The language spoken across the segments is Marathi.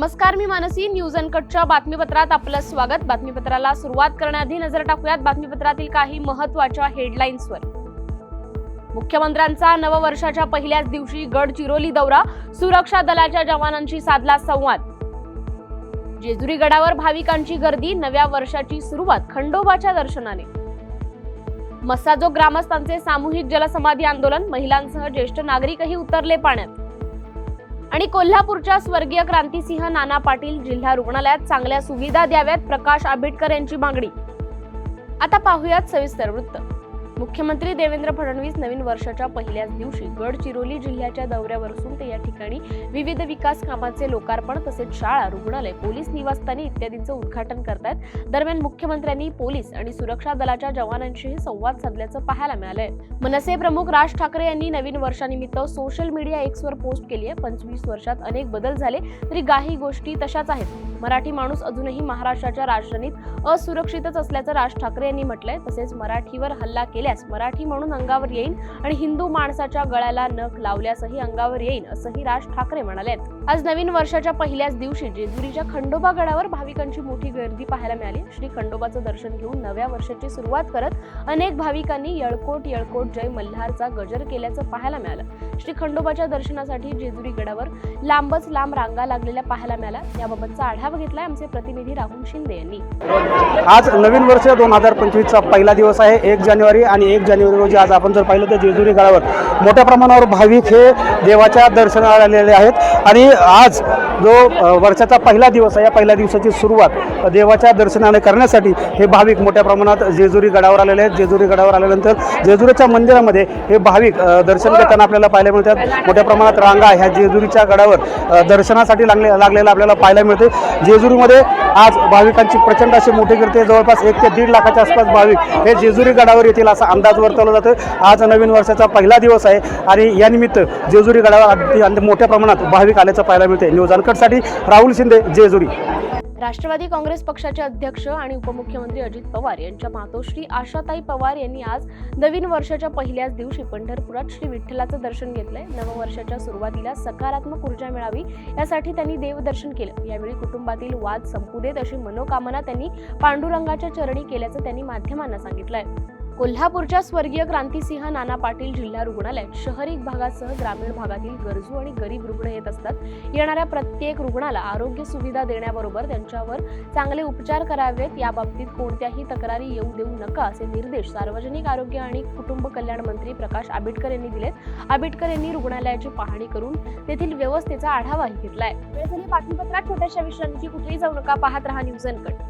नमस्कार मी मानसी. न्यूज अनकटच्या बातमीपत्रात आपलं स्वागत. बातमीपत्राला सुरुवात करण्याआधी नजर टाकूयात. बातमीपत्रातील काही महत्त्वाच्या हेडलाईन्सवर मुख्यमंत्र्यांचा नववर्षाच्या पहिल्याच दिवशी गडचिरोली दौरा सुरक्षा दलाच्या जवानांशी साधला संवाद. जेजुरी गडावर भाविकांची गर्दी नव्या वर्षाची सुरुवात खंडोबाच्या दर्शनाने. मसाजो ग्रामस्थांचे सामूहिक जलसमाधी आंदोलन महिलांसह ज्येष्ठ नागरिकही उतरले पाण्यात. आणि कोल्हापूरच्या स्वर्गीय क्रांतिसिंह नाना पाटील जिल्हा रुग्णालयात चांगल्या सुविधा द्याव्यात प्रकाश आंबेडकर यांची मागणी. आता पाहुयात सविस्तर वृत्त. मुख्यमंत्री देवेंद्र फडणवीस नवीन वर्षाच्या पहिल्याच दिवशी गडचिरोली जिल्ह्याच्या दौऱ्यावर असून ते या ठिकाणी विविध विकास कामांचे लोकार्पण तसेच शाळा रुग्णालय पोलीस निवासस्थानी इत्यादींचं उद्घाटन करतायत. दरम्यान मुख्यमंत्र्यांनी पोलीस आणि सुरक्षा दलाच्या जवानांशीही संवाद साधल्याचं पाहायला मिळालंय. मनसे प्रमुख राज ठाकरे यांनी नवीन वर्षानिमित्त सोशल मीडिया एक्सवर पोस्ट केली आहे. पंचवीस वर्षात अनेक बदल झाले तरी काही गोष्टी तशाच आहेत. मराठी माणूस अजूनही महाराष्ट्राच्या राजधानीत असुरक्षितच असल्याचं राज ठाकरे यांनी म्हटलंय. तसेच मराठीवर हल्ला केल्यास मराठी म्हणून अंगावर येईन आणि हिंदू माणसाच्या गळ्याला नख लावल्यासही अंगावर येईन असंही राज ठाकरे म्हणाले. आज नवीन वर्षाच्या पहिल्याच दिवशी जेजुरीच्या खंडोबा गडावर भाविकांची मोठी गर्दी पाहायला मिळाली. श्री खंडोबाचं दर्शन घेऊन नव्या वर्षाची सुरुवात करत अनेक भाविकांनी येळकोट येळकोट जय मल्हारचा गजर केल्याचं पाहायला मिळालं. श्री खंडोबाच्या दर्शनासाठी जेजुरी गडावर लांबच लांब रांगा लागलेल्या पाहायला मिळाल्या. याबाबतचा आढावा घेतलाय आमचे प्रतिनिधी राहुल शिंदे यांनी. आज नवीन वर्ष दोन हजार पंचवीसचा पहिला दिवस आहे. एक जानेवारी आणि एक जानेवारी रोजी आज आपण जर पाहिलं तर जेजुरी गडावर मोठ्या प्रमाणावर भाविक हे देवाच्या दर्शनाला आलेले आहेत. आणि आज जो वर्षाचा पहिला दिवस आहे या पहिल्या दिवसाची सुरुवात देवाच्या दर्शनाने करण्यासाठी हे भाविक मोठ्या प्रमाणात जेजुरी गडावर आलेले आहेत. जेजुरी गडावर आल्यानंतर जेजुरीच्या मंदिरामध्ये हे भाविक दर्शन घेताना आपल्याला पाहायला मिळतात मोठ्या प्रमाणात रांगा ह्या जेजुरीच्या गडावर दर्शनासाठी लागले लागलेलं आपल्याला पाहायला मिळते जेजुरीमध्ये आज भाविकांची प्रचंड अशी मोठी गर्दी जवळपास एक ते दीड लाखाच्या आसपास भाविक हे जेजुरी गडावर येतील असा अंदाज वर्तवला जातो आज नवीन वर्षाचा पहिला दिवस आहे आणि यानिमित्त जेजुरी गडावर मोठ्या प्रमाणात भाविक आल्याचं पाहायला मिळते न्यूज अनकटसाठी राहुल शिंदे जेजुरी. राष्ट्रवादी काँग्रेस पक्षाचे अध्यक्ष आणि उपमुख्यमंत्री अजित पवार यांच्या मातोश्री आशाताई पवार यांनी आज नवीन वर्षाच्या पहिल्याच दिवशी पंढरपुरात श्री विठ्ठलाचं दर्शन घेतलंय. नववर्षाच्या सुरुवातीला सकारात्मक ऊर्जा मिळावी यासाठी त्यांनी देवदर्शन केलं. यावेळी कुटुंबातील वाद संपू देत अशी मनोकामना त्यांनी पांडुरंगाच्या चरणी केल्याचं त्यांनी माध्यमांना सांगितलंय. कोल्हापूरच्या स्वर्गीय क्रांतिसिंह नाना पाटील जिल्हा रुग्णालयात शहरी भागासह ग्रामीण भागातील गरजू आणि गरीब रुग्ण येत असतात. येणाऱ्या प्रत्येक रुग्णाला आरोग्य सुविधा देण्याबरोबर त्यांच्यावर चांगले उपचार करावेत. याबाबतीत कोणत्याही तक्रारी येऊ देऊ नका असे निर्देश सार्वजनिक आरोग्य आणि कुटुंब कल्याण मंत्री प्रकाश आंबेडकर यांनी दिलेत. आंबेडकर यांनी रुग्णालयाची पाहणी करून तेथील व्यवस्थेचा आढावाही घेतलाय. वेळ झाली बातमीपत्रात छोट्याशा विषयांची कुठेही जाऊ नका. पाहत रहा न्यूज अनकट.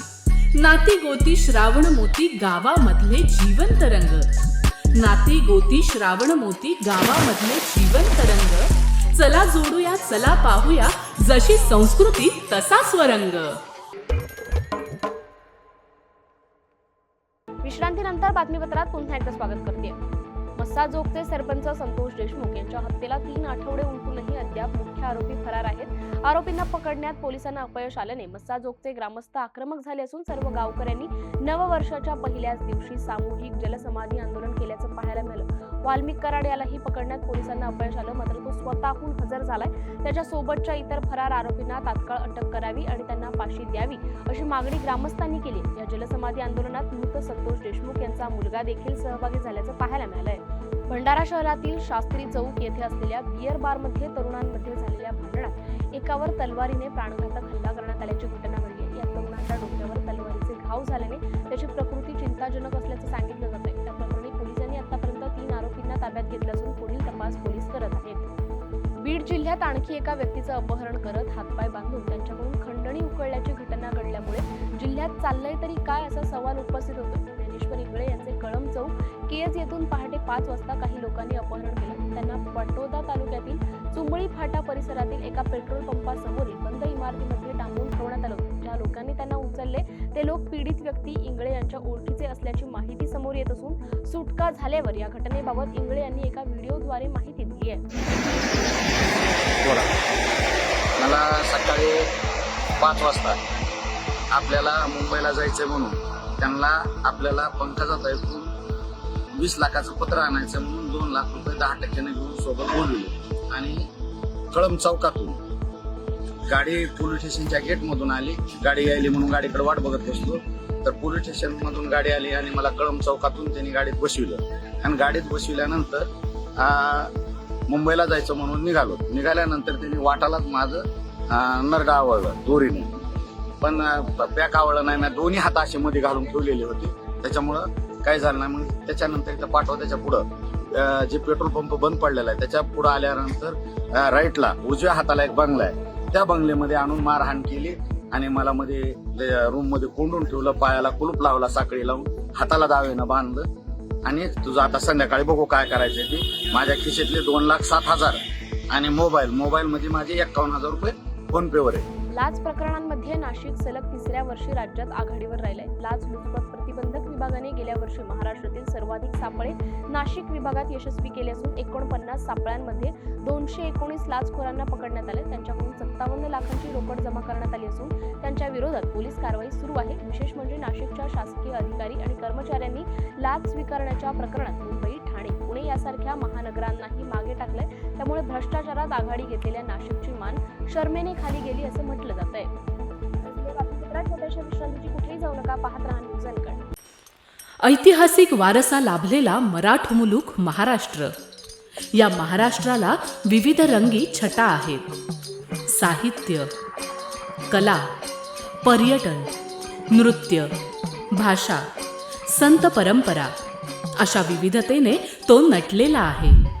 नाती गोती श्रावण मोती गावामधले जीवन तरंग नाती गोती श्रावण मोती गावामधले जीवन तरंग चला जोडूया चला पाहूया जशी संस्कृती तसा स्वरंग. विश्रांतीनंतर बातमीपत्रात पुन्हा एकदा स्वागत करते. मस्साजोगचे सरपंच संतोष देशमुख यांच्या हत्येला तीन आठवडे उलटूनही अद्याप मुख्य आरोपी फरार आहेत. आरोपींना पकडण्यात पोलिसांना अपयश आल्याने मस्साजोगचे ग्रामस्थ आक्रमक झाले असून सर्व गावकऱ्यांनी नववर्षाच्या पहिल्याच दिवशी सामूहिक जलसमाधी आंदोलन केल्याचं पाहायला मिळालं. वाल्मिक कराड यालाही पकडण्यात पोलिसांना अपयश आलं मात्र तो स्वतःहून हजर झालाय. त्याच्या सोबतच्या इतर फरार आरोपींना तात्काळ अटक करावी आणि त्यांना फाशी द्यावी अशी मागणी ग्रामस्थांनी केली. या जलसमाधी आंदोलनात मृत संतोष देशमुख यांचा मुलगा देखील सहभागी झाल्याचं पाहायला मिळालंय. भंडारा शहरातील शास्त्री चौक येथे असलेल्या बियर बारमध्ये तरुणांमध्ये झालेल्या भांडणात एकावर तलवारीने प्राणघातक हल्ला करण्यात आल्याची घटना घडली आहे. या तरुणाच्या डोक्यावर तलवारीचे घाव झाल्याने त्याची प्रकृती चिंताजनक असल्याचं सांगितलं जात आहे त्या प्रकरणी पोलिसांनी आतापर्यंत तीन आरोपींना ताब्यात घेतलं असून पुढील तपास पोलीस करत आहेत. बीड जिल्ह्यात आणखी एका व्यक्तीचं अपहरण करत हातपाय बांधून त्यांच्याकडून खंडणी उकळल्याची घटना घडल्यामुळे जिल्ह्यात चाललंय तरी काय असा सवाल उपस्थित होतो ज्ञानेश्वर इंगळे यांचे कळम चौक केज येथून पहाटे पाच वाजता काही लोकांनी अपहरण केलं. त्यांना पटोदा तालुक्यातील चुंबळी फाटा परिसरातील एका पेट्रोल पंपासमोरील बंद इमारतीमध्ये डांबून ठेवण्यात आलं होतं. ज्या लोकांनी त्यांना उचलले ते लोक पीडित व्यक्ती इंगळे यांच्या ओळखीचे असल्याची माहिती समोर येत असून सुटका झाल्यावर या घटनेबाबत इंगळे यांनी एका व्हिडिओद्वारे माहिती दिली आहे. मला सकाळी पाच वाजता आपल्याला मुंबईला जायचं म्हणून. त्यांना आपल्याला पंकजात ऐकून वीस लाखाचं पत्र आणायचं म्हणून दोन लाख रुपये दहा टक्क्याने घेऊन सोबत बोलवले. आणि कळम चौकातून गाडी पोलीस स्टेशनच्या गेटमधून आली. गाडी यायली म्हणून गाडीकडे वाट बघत बसलो. तर पोलीस स्टेशनमधून गाडी आली आणि मला कळम चौकातून त्यांनी गाडीत बसविलं. आणि गाडीत बसविल्यानंतर मुंबईला जायचं म्हणून निघालो. निघाल्यानंतर त्यांनी वाटालाच माझं नरडा आवळलं दोरीने. पण पॅक आवळलं नाही ना दोन्ही हात असे मध्ये घालून ठेवलेले होते. त्याच्यामुळं काय झालं नाही मग त्याच्यानंतर इथं पाठवा त्याच्या पुढं. जे पेट्रोल पंप बंद पडलेला आहे त्याच्या पुढं आल्यानंतर राईटला उजव्या हाताला एक बंगला आहे. त्या बंगल्यामध्ये आणून मारहाण केली आणि मला मध्ये रूममध्ये कोंडून ठेवलं पायाला कुलूप लावला साखळी लावून हाताला दावेनं बांधलं. आणि तुझं आता संध्याकाळी बघू काय करायचं ते. माझ्या खिशेतले दोन लाख सात हजार. आणि मोबाईल मोबाईल मध्ये माझे एक्कावन्न हजार रुपये फोन पेवर आहे. लाच प्रकरणांमध्ये नाशिक सलग तिसऱ्या वर्षी राज्यात आघाडीवर राहिलाय. लाच लुचपत प्रतिबंधक विभागाने गेल्या वर्षी महाराष्ट्रातील सर्वाधिक सापळे नाशिक विभागात यशस्वी केले असून एकोणपन्नास सापळ्यांमध्ये दोनशे एकोणीस लाचखोरांना पकडण्यात आले. त्यांच्याकडून सत्तावन्न लाखांची रोकड जमा करण्यात आली असून त्यांच्या विरोधात पोलीस कारवाई सुरू आहे. विशेष म्हणजे नाशिकच्या शासकीय अधिकारी आणि कर्मचाऱ्यांनी लाच स्वीकारण्याच्या प्रकरणात मुंबई ठाणे पुणे यासारख्या महानगरांनाही मागे टाकलंय. त्यामुळे भ्रष्टाचारात आघाडी घेतलेल्या नाशिकची मान शर्मेने खाली गेली असं म्हटलं जात आहे छोट्याशा विश्रांतीची कुठेही जाऊ नका पाहत राहा न्यूज अँकर ऐतिहासिक वारसा लाभलेला मराठमुलूक महाराष्ट्र. या महाराष्ट्राला विविध रंगी छटा आहेत. साहित्य कला पर्यटन नृत्य भाषा संत परंपरा अशा विविधतेने तो नटलेला आहे.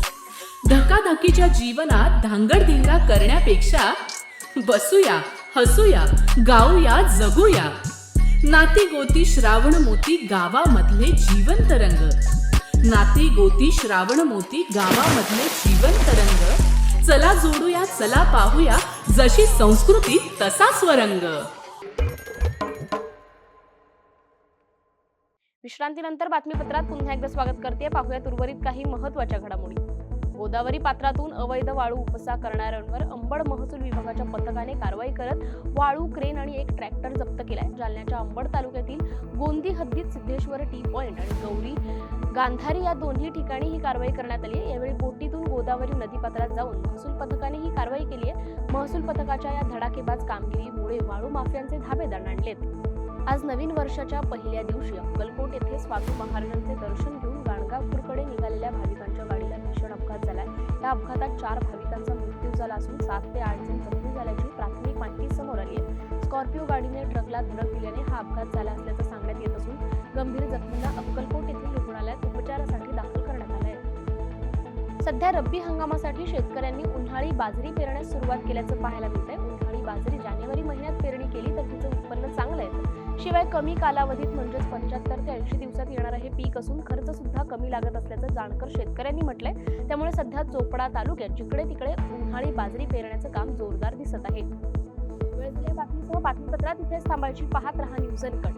धकाधकीच्या जीवनात धांगडधिंगा करण्यापेक्षा बसूया हसूया गाऊया जगूया. नाती गोती श्रावण मोती गावामधले जीवन तरंग नाती गोती श्रावण मोती गावामधले जीवन तरंग चला जोडूया चला पाहूया जशी संस्कृती तसा स्वरंग. विश्रांतीनंतर बातमीपत्रात पुन्हा एकदा स्वागत करते. पाहूयात उर्वरित काही महत्त्वाच्या घडामोडी. गोदावरी पात्रातून अवैध वाळू उपसा करणाऱ्यांवर अंबड महसूल विभागाच्या पथकाने कारवाई करत वाळू क्रेन आणि एक ट्रॅक्टर जप्त केलाय. जालन्याच्या अंबड तालुक्यातील गोंदी हद्दीत सिद्धेश्वर टी पॉइंट आणि गौरी गांधारी या दोन्ही ठिकाणी ही कारवाई करण्यात आली आहे. यावेळी बोटीतून गोदावरी नदीपात्रात जाऊन महसूल पथकाने ही कारवाई केली आहे. महसूल पथकाच्या या धडाकेबाज कामगिरीमुळे वाळू माफियांचे धाबे दणाणलेत. आज नवीन वर्षाच्या पहिल्या दिवशी अक्कलकोट येथे स्वामी महाराजांचे दर्शन घेऊन गाणगापूरकडे निघालेल्या भाविकांच्या गाडी अपघात झालाय. या अपघातात चार भाविकांचा मृत्यू झाला असून सात ते आठ जण जखमी झाल्याची प्राथमिक माहिती समोर आली आहे. स्कॉर्पिओ गाडीने ट्रकला धडक दिल्याने हा अपघात झाला असल्याचं सांगण्यात येत असून गंभीर जखमींना अक्कलकोट येथील रुग्णालयात उपचारासाठी दाखल करण्यात आलं आहे सध्या रब्बी हंगामासाठी शेतकऱ्यांनी उन्हाळी बाजरी पेरण्यास सुरुवात केल्याचं पाहायला मिळतंय. उन्हाळी बाजरी जानेवारी महिन्यात पेरणी केली तर तिचं उत्पन्न चांगलं येतं शिवाय कमी कालावधीत म्हणजेच पंच्याहत्तर ते ऐंशी दिवसात येणारं हे पीक असून खर्च सुद्धा कमी लागत असल्याचं जाणकर शेतकऱ्यांनी म्हटलंय. त्यामुळे सध्या चोपडा तालुक्यात जिकडे तिकडे उन्हाळी बाजरी पेरण्याचं काम जोरदार दिसत आहे. बातमीसह बातमीपत्रात इथेच थांबायची पाहत रहा न्यूज अँड कट